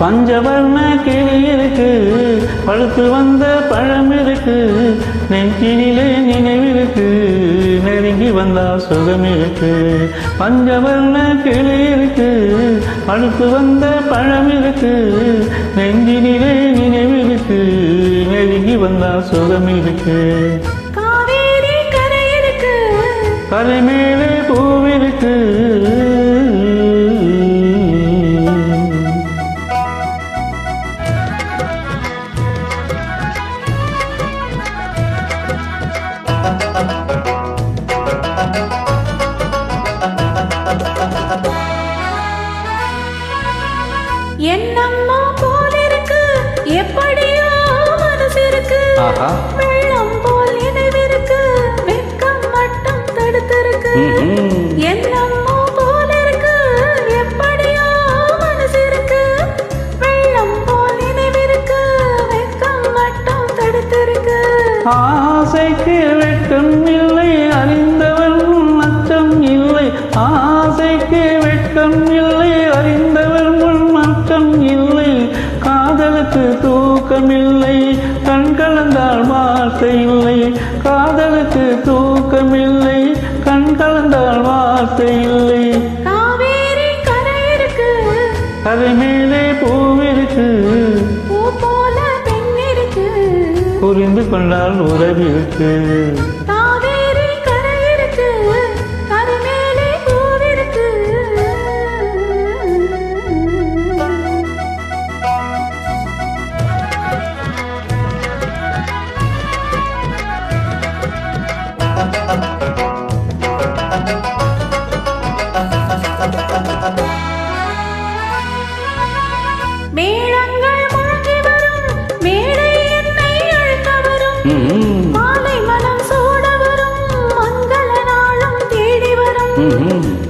பஞ்சவர்ண கிளி இருக்கு பழுத்து வந்த பழம் இருக்கு. நெஞ்சினிலே நினைவிருக்கு நெருங்கி வந்தா சுகம் இருக்கு. பஞ்சவர்ண கிளி இருக்கு பழுத்து வந்த பழம் இருக்கு. நெஞ்சினிலே நினைவிருக்கு நெருங்கி வந்தா சுகம் இருக்கு. கரை மேலே ஆஹா. வெள்ளம் போல் நினைவிருக்கு. வெட்கம் மட்டும் தடுத்திருக்கு. ம்ஹும். என்னம்மோ போல் இருக்கு. எப்படியோ மனசு இருக்கு வெள்ளம் போல் நினைவிருக்கு. வெட்கம் மட்டும் தடுத்திருக்கு. ஆசைக்கு வெட்கம் இல்லை. அறிந்தவன் அச்சம் இல்லை. ஆசைக்கு வெட்கம் இல்லை. அறிந்தவன் அச்சம் இல்லை. காதலுக்கு தூக்கமில்லை. கலந்தால் வார்த்தை இல்லை காதலுக்கு தூக்கமில்லை. கண் கலந்தால் வார்த்தை இல்லை கரை மேலே பூவிருக்கு புரிந்து கொண்டால் உறவிருக்கு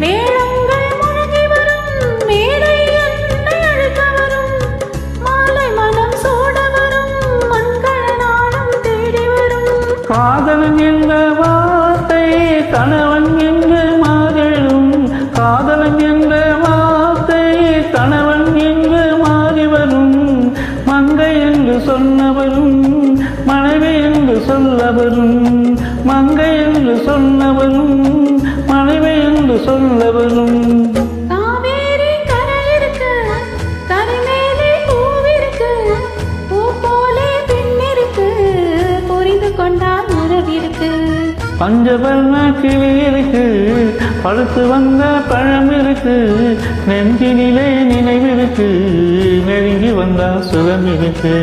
மேளங்கள் முழங்கி வரும் மேடை அழைக்க வரும் மாலை மனம் சூட வரும் மங்கள நாளும் தேடி வரும். காதலன் என்ற வார்த்தை கணவன் என்று மாறிடும் என்ற வார்த்தை கணவன் என்று மாறி வரும் மங்கை என்று சொன்னவரும் மனைவி என்று சொல்லவரும். மங்கை என்று சொன்னவரும் பூ கொண்டால் உறவிருக்கு பஞ்சவர்ண கிளி இருக்கு பழுத்து வந்த பழம் இருக்கு நெஞ்சினிலே நினைவிருக்கு நெருங்கி வந்தா சுகம் இருக்கு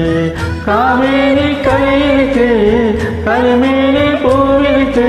காவேரி கரை இருக்கு கருமேலே பூவிருக்கு